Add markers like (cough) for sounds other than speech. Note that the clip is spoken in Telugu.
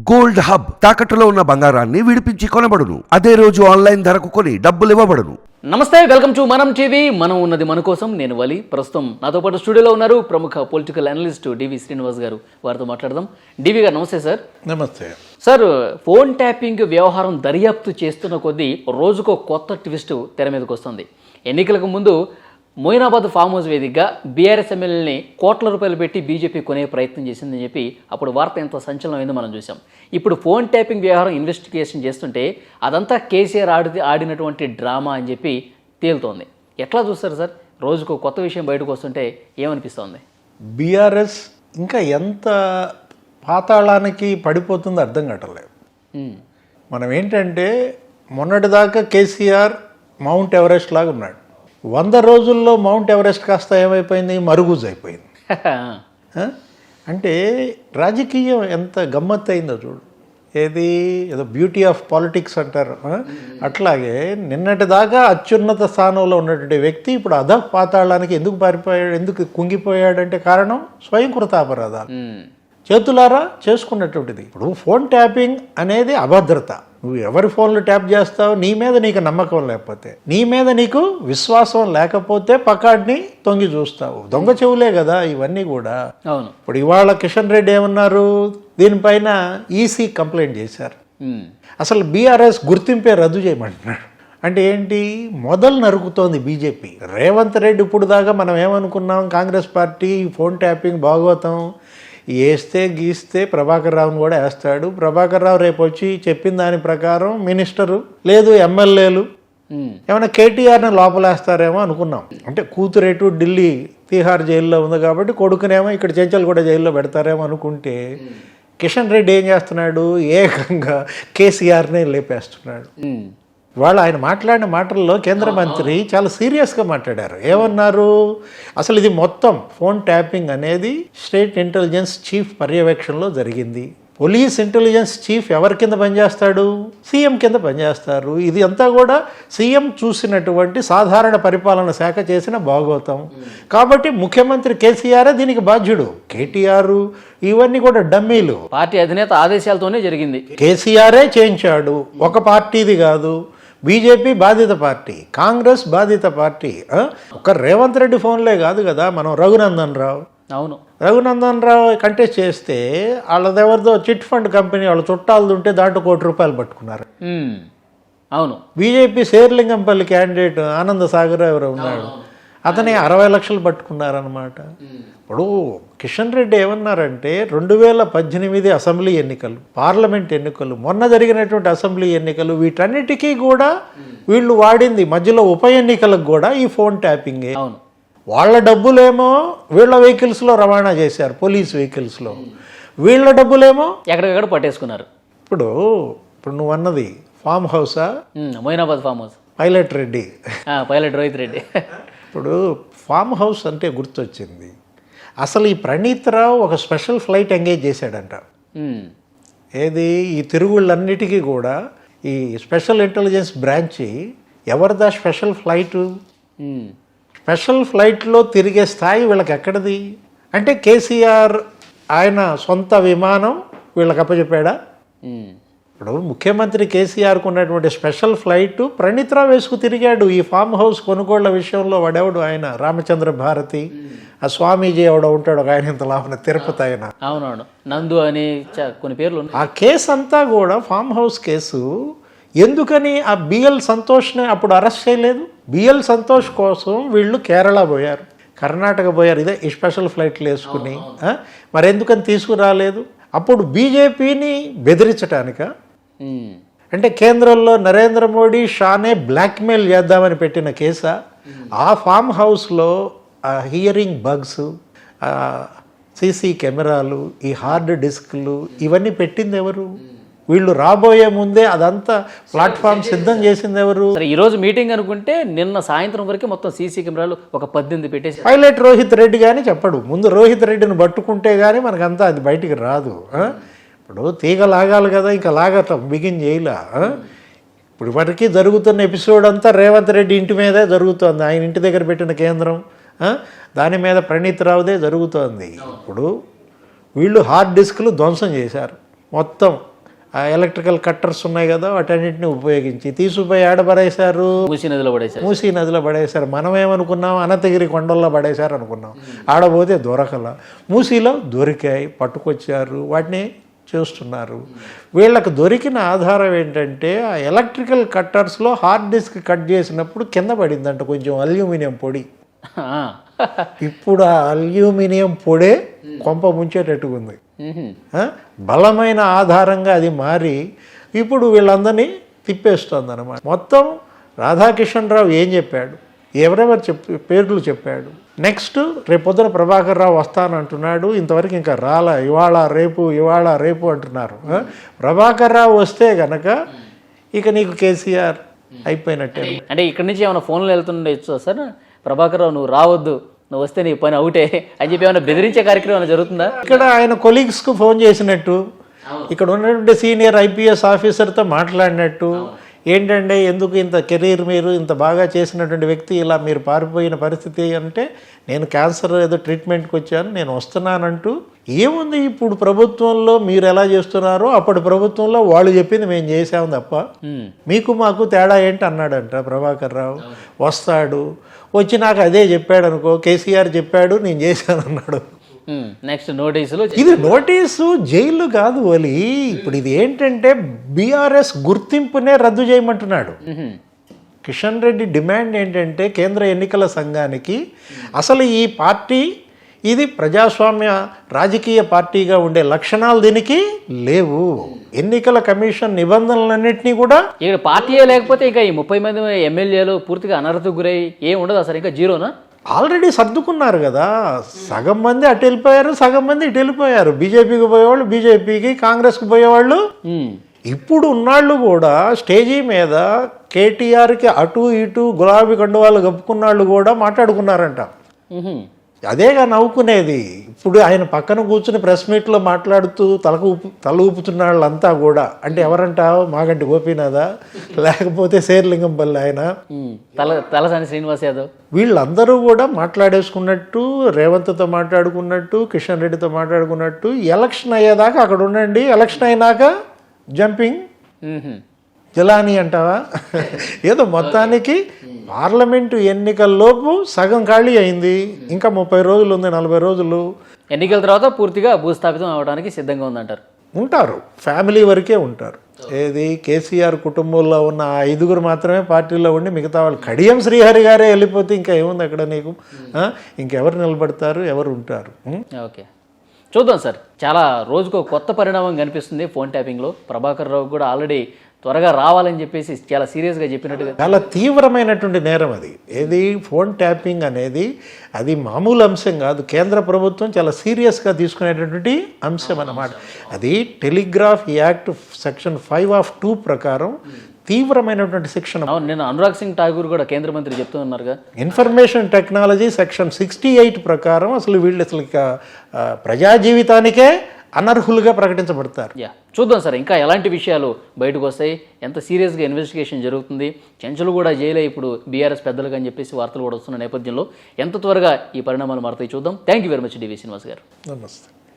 గోల్డ్ హబ్ తాకట్టులో ఉన్న బంగారాన్ని విడిపించి కొనబడును. అదే రోజు ఆన్లైన్ ధరకు కొని డబ్బులు ఇవ్వబడును. నమస్తే వెల్కమ్ టు మనం టీవీ. మనం ఉన్నది మన కోసం నేను వలి. ప్రస్తుతం నాతో పాటు స్టూడియోలో ఉన్నారు ప్రముఖ పొలిటికల్ అనలిస్ట్ డివి శ్రీనివాస్ గారు. వారితో మాట్లాడదాం. డివి గారు నమస్తే సార్. నమస్తే. సార్ ఫోన్ ట్యాపింగ్ వ్యవహారం దర్యాప్తు చేస్తున్న కొద్దీ రోజుకో కొత్త ట్విస్ట్ తెర మీదకి వస్తుంది. ఎన్నికలకు ముందు మొయినాబాద్ ఫామ్ హౌస్ వేదికగా బీఆర్ఎస్ ఎమ్మెల్యేని కోట్ల రూపాయలు పెట్టి బీజేపీ కొనే ప్రయత్నం చేసిందని చెప్పి అప్పుడు వార్త ఎంత సంచలనమైందో మనం చూసాం ఇప్పుడు ఫోన్ ట్యాపింగ్ వ్యవహారం ఇన్వెస్టిగేషన్ చేస్తుంటే అదంతా కేసీఆర్ ఆడి ఆడినటువంటి డ్రామా అని చెప్పి తేలుతోంది. ఎట్లా చూస్తారు సార్? రోజుకు కొత్త విషయం బయటకు వస్తుంటే ఏమనిపిస్తోంది? బీఆర్ఎస్ ఇంకా ఎంత పాతాళానికి పడిపోతుందో అర్థం కావట్లేదు. ఉమ్, మనం ఏంటంటే మొన్నటిదాకా కేసీఆర్ మౌంట్ ఎవరెస్ట్ లాగా ఉన్నాడు. వంద రోజుల్లో మౌంట్ ఎవరెస్ట్ కాస్త ఏమైపోయింది? మరుగుజ్ అయిపోయింది? (laughs) అంటే రాజకీయం ఎంత గమ్మత్తు అయిందో చూడు. ఏది? ఏదో బ్యూటీ ఆఫ్ పాలిటిక్స్ అంటారు? అట్లాగే నిన్నటి దాకా అత్యున్నత స్థానంలో ఉన్నటువంటి వ్యక్తి ఇప్పుడు అధ పాతాళానికి ఎందుకు పారిపోయాడు? ఎందుకు కుంగిపోయాడంటే కారణం? స్వయం కృతాపరాధాలు ఉమ్, చేతులారా? చేసుకున్నటువంటిది. ఇప్పుడు ఫోన్ ట్యాపింగ్ అనేది అభద్రత. నువ్వు ఎవరి ఫోన్లు ట్యాప్ చేస్తావు? నీ మీద నీకు నమ్మకం లేకపోతే. నీ మీద నీకు విశ్వాసం లేకపోతే పకాడిని తొంగి చూస్తావు. దొంగ చెవులే కదా ఇవన్నీ కూడా. అవును. ఇప్పుడు ఇవాళ కిషన్ రెడ్డి ఏమన్నారు? దీనిపైన ఈసీ కంప్లైంట్ చేశారు. అసలు బీఆర్ఎస్ గుర్తింపే రద్దు చేయమంటున్నాడు. అంటే ఏంటి? మొదలు నరుకుతోంది బీజేపీ. రేవంత్ రెడ్డి ఇప్పుడు దాకా మనం ఏమనుకున్నాం? కాంగ్రెస్ పార్టీ ఫోన్ ట్యాపింగ్ భాగవతం వేస్తే గీస్తే ప్రభాకర్ రావుని కూడా వేస్తాడు. ప్రభాకర్ రావు రేపు వచ్చి చెప్పిన దాని ప్రకారం మినిస్టరు లేదు ఎమ్మెల్యేలు. ఏమైనా కేటీఆర్ని లోపలేస్తారేమో అనుకున్నాం. అంటే కూతురేటు ఢిల్లీ తీహార్ జైల్లో ఉంది కాబట్టి కొడుకునేమో ఇక్కడ చెంచల్ కూడా జైల్లో పెడతారేమో అనుకుంటే కిషన్ రెడ్డి ఏం చేస్తున్నాడు? ఏకంగా కేసీఆర్నే లేపేస్తున్నాడు. ఇవాళ ఆయన మాట్లాడిన మాటల్లో కేంద్ర మంత్రి చాలా సీరియస్గా మాట్లాడారు. ఏమన్నారు? అసలు ఇది మొత్తం ఫోన్ ట్యాపింగ్ అనేది స్టేట్ ఇంటెలిజెన్స్ చీఫ్ పర్యవేక్షణలో జరిగింది. పోలీస్ ఇంటెలిజెన్స్ చీఫ్ ఎవరి కింద పనిచేస్తాడు? సీఎం కింద పనిచేస్తారు. ఇది అంతా కూడా సీఎం చూసినటువంటి సాధారణ పరిపాలన శాఖ చేసిన భాగవతం కాబట్టి ముఖ్యమంత్రి కేసీఆర్ దీనికి బాధ్యుడు. కేటీఆర్ ఇవన్నీ కూడా డమ్మీలు. పార్టీ అధినేత ఆదేశాలతోనే జరిగింది. కేసీఆరే చేయించాడు. ఒక పార్టీది కాదు. బీజేపీ బాధిత పార్టీ కాంగ్రెస్ బాధిత పార్టీ? ఒక రేవంత్ రెడ్డి ఫోన్లే కాదు కదా మనం రఘునందన్ రావు. అవును. రఘునందన్ రావు కంటెస్ట్ చేస్తే వాళ్ళదెవరిదో చిట్ ఫండ్ కంపెనీ వాళ్ళ చుట్టాలది ఉంటే దాంట్లో కోటి రూపాయలు పట్టుకున్నారు. అవును. బీజేపీ శేర్లింగంపల్లి క్యాండిడేట్ ఆనంద సాగర్ ఎవరు ఉన్నాడు. అతని అరవై లక్షలు పట్టుకున్నారనమాట ఇప్పుడు కిషన్ రెడ్డి ఏమన్నారంటే రెండు వేల పద్దెనిమిది అసెంబ్లీ ఎన్నికలు పార్లమెంట్ ఎన్నికలు మొన్న జరిగినటువంటి అసెంబ్లీ ఎన్నికలు వీటన్నిటికీ కూడా వీళ్ళు వాడింది మధ్యలో ఉప ఎన్నికలకు కూడా ఈ ఫోన్ ట్యాపింగే. అవును. వాళ్ళ డబ్బులేమో వీళ్ళ వెహికల్స్లో రవాణా చేశారు పోలీస్ వెహికల్స్లో. వీళ్ళ డబ్బులేమో ఎక్కడికక్కడ పట్టేసుకున్నారు? ఇప్పుడు ఇప్పుడు నువ్వు అన్నది ఫామ్ హౌసా? Moinabad farm house. Pilot Reddy. Pilot Rohit Reddy. (laughs) ఇప్పుడు ఫామ్ హౌస్ అంటే గుర్తొచ్చింది. అసలు ఈ ప్రణీత్ రావు ఒక స్పెషల్ ఫ్లైట్ ఎంగేజ్ చేశాడంట. ఏది? ఈ తిరుగుళ్ళన్నిటికీ కూడా ఈ స్పెషల్ ఇంటెలిజెన్స్ బ్రాంచి ఎవరిదా స్పెషల్ ఫ్లైట్? స్పెషల్ ఫ్లైట్లో తిరిగే స్థాయి వీళ్ళకి ఎక్కడిది అంటే కేసీఆర్ ఆయన సొంత విమానం వీళ్ళకి అప్పచెప్పాడా? ఇప్పుడు ముఖ్యమంత్రి కేసీఆర్కు ఉన్నటువంటి స్పెషల్ ఫ్లైట్ ప్రణీత్రావు వేసుకు తిరిగాడు. ఈ ఫామ్ హౌస్ కొనుగోళ్ళ విషయంలో వాడెవడు? ఆయన రామచంద్ర భారతి. ఆ స్వామీజీ ఎవడో ఉంటాడు ఒక ఆయన ఇంత లాభన తిరుపతి ఆయన. అవునవును. నందు అని కొన్ని పేర్లు ఆ కేసు అంతా కూడా ఫామ్ హౌస్ కేసు ఎందుకని ఆ బిఎల్ సంతోష్ని అప్పుడు అరెస్ట్ చేయలేదు? బిఎల్ సంతోష్ కోసం వీళ్ళు కేరళ పోయారు. కర్ణాటక పోయారు. ఇదే ఈ స్పెషల్ ఫ్లైట్లు వేసుకుని ఆ? మరి ఎందుకని తీసుకురాలేదు? అప్పుడు బీజేపీని బెదిరించటానిక? ఉమ్, అంటే కేంద్రంలో నరేంద్ర మోడీ షానే బ్లాక్మెయిల్ చేద్దామని పెట్టిన కేసా ఆ ఫామ్ హౌస్లో ఆ హియరింగ్ బగ్స్ సీసీ కెమెరాలు ఈ హార్డ్ డిస్క్లు ఇవన్నీ పెట్టింది ఎవరు? వీళ్ళు రాబోయే ముందే అదంతా ప్లాట్ఫామ్ సిద్ధం చేసింది ఎవరు? సరే ఈ రోజు మీటింగ్ అనుకుంటే నిన్న సాయంత్రం వరకు మొత్తం సీసీ కెమెరాలు ఒక పద్దెనిమిది పెట్టేసి పైలట్ రోహిత్ రెడ్డి కానీ చెప్పడు. ముందు రోహిత్ రెడ్డిని పట్టుకుంటే కానీ మనకంతా అది బయటికి రాదు? ఇప్పుడు తీగ లాగాలి కదా ఇంకా లాగటం బిగిన్ చేయలా? ఇప్పుడు వరకు జరుగుతున్న ఎపిసోడ్ అంతా రేవంత్ రెడ్డి ఇంటి మీదే జరుగుతోంది. ఆయన ఇంటి దగ్గర పెట్టిన కేంద్రం? దాని మీద ప్రణీత్ రావుదే జరుగుతోంది. ఇప్పుడు వీళ్ళు హార్డ్ డిస్క్లు ధ్వంసం చేశారు. మొత్తం ఆ ఎలక్ట్రికల్ కట్టర్స్ ఉన్నాయి కదా వాటన్నిటిని ఉపయోగించి తీసుకుపోయి ఆడబడేశారు మూసి నదిలో పడేశారు. మూసీ నదిలో పడేశారు. మనం ఏమనుకున్నాం అనంతగిరి కొండల్లో పడేశారు అనుకున్నాం ఆడపోతే దొరకల. మూసీలో దొరికాయి పట్టుకొచ్చారు. వాటిని చేస్తున్నారు. వీళ్ళకి దొరికిన ఆధారం ఏంటంటే ఆ ఎలక్ట్రికల్ కట్టర్స్లో హార్డ్ డిస్క్ కట్ చేసినప్పుడు కింద పడిందంట కొంచెం అల్యూమినియం పొడి. ఇప్పుడు ఆ అల్యూమినియం పొడే కొంప ముంచేటట్టుగా ఉంది? బలమైన ఆధారంగా అది మారి ఇప్పుడు వీళ్ళందరినీ తిప్పేస్తుంది అనమాట మొత్తం రాధాకిషన్ రావు ఏం చెప్పాడు? ఎవరెవరు చెప్ పేర్లు చెప్పాడు? నెక్స్ట్ రేపు పొద్దున ప్రభాకర్ రావు వస్తానంటున్నాడు ఇంతవరకు ఇంకా రాలా ఇవాళ రేపు ఇవాళ రేపు అంటున్నారు? ప్రభాకర్ రావు వస్తే గనక ఇక నీకు కేసీఆర్ అయిపోయినట్టే. అంటే ఇక్కడి నుంచి ఏమైనా ఫోన్లు వెళ్తుండొచ్చు సార్? ప్రభాకర్ రావు నువ్వు రావద్దు నువ్వు వస్తే నీ పని అవుటే అని చెప్పి ఏమైనా బెదిరించే కార్యక్రమం ఏమైనా జరుగుతుందా? ఇక్కడ ఆయన కొలీగ్స్కు ఫోన్ చేసినట్టు ఇక్కడ ఉన్నటువంటి సీనియర్ ఐపీఎస్ ఆఫీసర్తో మాట్లాడినట్టు ఏంటంటే ఎందుకు ఇంత కెరీర్ మీరు ఇంత బాగా చేసినటువంటి వ్యక్తి ఇలా మీరు పారిపోయిన పరిస్థితి అంటే నేను క్యాన్సర్ ఏదో ట్రీట్మెంట్కి వచ్చాను నేను వస్తున్నానంటూ ఏముంది ఇప్పుడు ప్రభుత్వంలో మీరు ఎలా చేస్తున్నారో అప్పటి ప్రభుత్వంలో వాళ్ళు చెప్పింది మేము చేసాము తప్ప. మీకు మాకు తేడా ఏంటి అన్నాడంట ప్రభాకర్ రావు వస్తాడు వచ్చి నాకు అదే చెప్పాడు అనుకో కేసీఆర్ చెప్పాడు నేను చేశాను అన్నాడు. నెక్స్ట్ నోటీసులు ఇది నోటీసు జైలు కాదు ఒలి ఇప్పుడు ఇది ఏంటంటే బీఆర్ఎస్ గుర్తింపునే రద్దు చేయమంటున్నాడు. కిషన్ రెడ్డి డిమాండ్ ఏంటంటే కేంద్ర ఎన్నికల సంఘానికి అసలు ఈ పార్టీ ఇది ప్రజాస్వామ్య రాజకీయ పార్టీగా ఉండే లక్షణాలు దీనికి లేవు. ఎన్నికల కమిషన్ నిబంధనలన్నింటినీ కూడా ఇక్కడ పార్టీయే లేకపోతే ఇంకా ఈ ముప్పై మంది ఎమ్మెల్యేలు పూర్తిగా అనర్హతకు గురై ఏం ఉండదు అసలు ఇంకా జీరోనా? ఆల్రెడీ సర్దుకున్నారు కదా సగం మంది అటు వెళ్ళిపోయారు సగం మంది ఇటు వెళ్ళిపోయారు బీజేపీకి పోయేవాళ్ళు బీజేపీకి కాంగ్రెస్కి పోయేవాళ్ళు. ఇప్పుడు ఉన్నాళ్ళు కూడా స్టేజీ మీద కేటీఆర్కి అటు ఇటు గులాబీ కండువాళ్ళు కప్పుకున్నాళ్ళు కూడా మాట్లాడుకున్నారంట. అదేగా నవ్వుకునేది. ఇప్పుడు ఆయన పక్కన కూర్చుని ప్రెస్ మీట్లో మాట్లాడుతూ తలకు తల ఊపుతున్న వాళ్ళంతా కూడా అంటే ఎవరంటావు మాగంటి గోపీనాథా? లేకపోతే శేర్లింగంపల్లి ఆయన. తల తలసాని శ్రీనివాస్ యాదవ్. వీళ్ళందరూ కూడా మాట్లాడేసుకున్నట్టు రేవంత్తో మాట్లాడుకున్నట్టు కిషన్ రెడ్డితో మాట్లాడుకున్నట్టు ఎలక్షన్ అయ్యేదాకా అక్కడ ఉండండి. ఎలక్షన్ అయినాక జంపింగ్. జలాని అంటావా? ఏదో మొత్తానికి పార్లమెంటు ఎన్నికల్లోపు సగం ఖాళీ అయింది. ఇంకా ముప్పై రోజులు ఉంది నలభై రోజులు. ఎన్నికల తర్వాత పూర్తిగా భూస్థాపితం అవడానికి సిద్ధంగా ఉందంటారు. ఉంటారు. ఫ్యామిలీ వరకే ఉంటారు. ఏది? కేసీఆర్ కుటుంబంలో ఉన్న ఆ ఐదుగురు మాత్రమే పార్టీలో ఉండి మిగతా వాళ్ళు కడియం శ్రీహరి గారే వెళ్ళిపోతే ఇంకా ఏముంది అక్కడ నీకు? ఇంకెవరు నిలబడతారు? ఎవరు ఉంటారు? ఓకే. చూద్దాం సార్. చాలా రోజుకో కొత్త పరిణామం కనిపిస్తుంది ఫోన్ ట్యాపింగ్లో. ప్రభాకర్ రావు కూడా ఆల్రెడీ త్వరగా రావాలని చెప్పేసి చాలా సీరియస్గా చెప్పినట్టుగా చాలా తీవ్రమైనటువంటి నేరం అది. ఏది ఫోన్ ట్యాపింగ్ అనేది అది మామూలు అంశం కాదు. కేంద్ర ప్రభుత్వం చాలా సీరియస్గా తీసుకునేటటువంటి అంశం అన్నమాట. అది telegraph act section five of two ప్రకారం తీవ్రమైనటువంటి శిక్షణ. నేను అనురాగ్ సింగ్ ఠాగూర్ కూడా కేంద్ర మంత్రి చెప్తూ ఉన్నారుగా information technology section sixty eight ప్రకారం అసలు వీళ్ళు అసలు ప్రజా జీవితానికే అనర్హులుగా ప్రకటించబడతారు. యా చూద్దాం సార్ ఇంకా ఎలాంటి విషయాలు బయటకు వస్తాయి? ఎంత సీరియస్గా ఇన్వెస్టిగేషన్ జరుగుతుంది? చెంచులు కూడా జైలే ఇప్పుడు బీఆర్ఎస్ పెద్దలుగా అని చెప్పేసి వార్తలు కూడా వస్తున్న నేపథ్యంలో. ఎంత త్వరగా ఈ పరిణామాలు మారుతాయి చూద్దాం. Thank you very much DV Srinivas garu. నమస్తే.